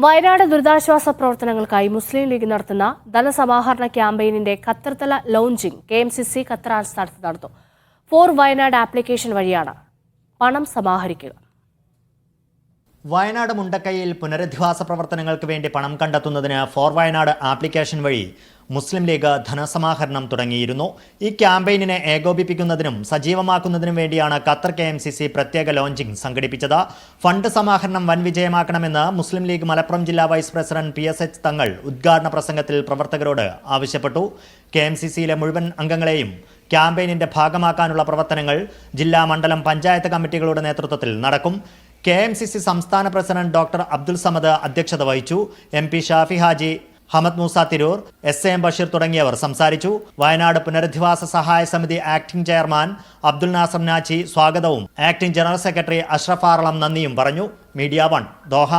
വയനാട് ദുരിതാശ്വാസ പ്രവർത്തനങ്ങൾക്കായി മുസ്ലിം ലീഗ് നടത്തുന്ന ധനസമാഹരണ ക്യാമ്പയിനിന്റെ ഖത്തർതല launching K M C C Qatar ആസ്ഥാനത്ത് നടത്തും ഫോർ വയനാട് ആപ്ലിക്കേഷൻ വഴിയാണ് പണം സമാഹരിക്കുക. വയനാട് മുണ്ടക്കൈയിൽ പുനരധിവാസ പ്രവർത്തനങ്ങൾക്ക് വേണ്ടി പണം കണ്ടെത്തുന്നതിന് ഫോർ വയനാട് ആപ്ലിക്കേഷൻ വഴി മുസ്ലിം ലീഗ് ധനസമാഹരണം തുടങ്ങിയിരുന്നു. ഈ ക്യാമ്പയിനിനെ ഏകോപിപ്പിക്കുന്നതിനും സജീവമാക്കുന്നതിനും വേണ്ടിയാണ് ഖത്തർ കെ പ്രത്യേക ലോഞ്ചിംഗ് സംഘടിപ്പിച്ചത്. ഫണ്ട് സമാഹരണം വൻ വിജയമാക്കണമെന്ന് മുസ്ലിം ലീഗ് മലപ്പുറം ജില്ലാ vice president P S H Thangal ഉദ്ഘാടന പ്രസംഗത്തിൽ പ്രവർത്തകരോട് ആവശ്യപ്പെട്ടു. കെ എം സി സിയിലെ മുഴുവൻ അംഗങ്ങളെയും ക്യാമ്പയിനിന്റെ ഭാഗമാക്കാനുള്ള പ്രവർത്തനങ്ങൾ ജില്ലാ മണ്ഡലം പഞ്ചായത്ത് കമ്മിറ്റികളുടെ നേതൃത്വത്തിൽ നടക്കും. കെ എം സി സി സംസ്ഥാന പ്രസിഡന്റ് ഡോക്ടർ അബ്ദുൽ സമദ് അധ്യക്ഷത വഹിച്ചു. M P Shafi Haji Hamad Moosa Tirur S M Basheer തുടങ്ങിയവർ സംസാരിച്ചു. വയനാട് പുനരധിവാസ സഹായ സമിതി ആക്ടിംഗ് ചെയർമാൻ അബ്ദുൽ നാസർ നാച്ചി സ്വാഗതവും. Acting general secretary Ashraf Aralam നന്ദിയും പറഞ്ഞു. Media one Doha.